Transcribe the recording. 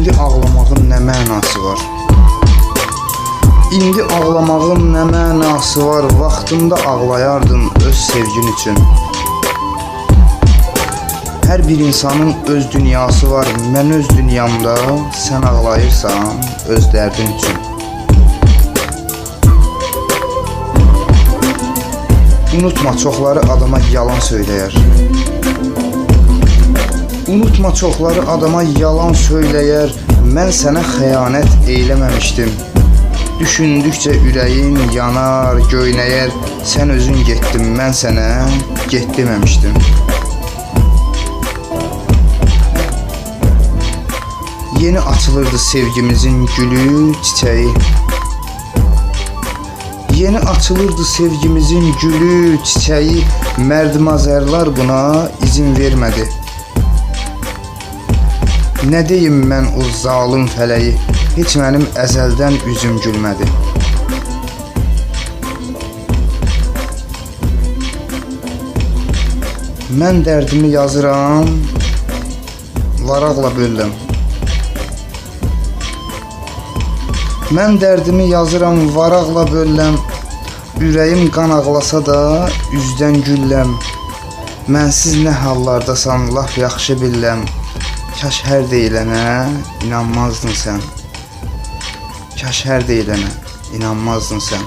İndi ağlamağın nə mənası var? İndi ağlamağın nə mənası var? Vaxtında ağlayardın öz sevgin üçün. Hər bir insanın öz dünyası var. Mən öz dünyamda, sən ağlayırsan öz dərdin üçün. Unutma, çoxları adama yalan söyləyər. Unutma, çoxları adama yalan söyləyər. Mən sənə xəyanət eyləməmişdim. Düşündükcə ürəyin yanar, göynəyər. Sən özün getdin, mən sənə get deməmişdim. Yeni açılırdı sevgimizin gülü, çiçeği. Yeni açılırdı sevgimizin gülü, çiçeği. Mərdmazərlər buna izin vermədi. Nə deyim mən o zalım fələyi? Heç mənim əzəldən üzüm gülmədi. Mən dərdimi yazıram, varaqla bölləm. Mən dərdimi yazıram, varaqla bölləm. Ürəyim qan ağlasa da üzdən gülləm. Mənsiz nə hallardasan, laf yaxşı billəm. Kaş hər deyilənə inanmazdın sən. Kaş hər deyilənə inanmazdın sən.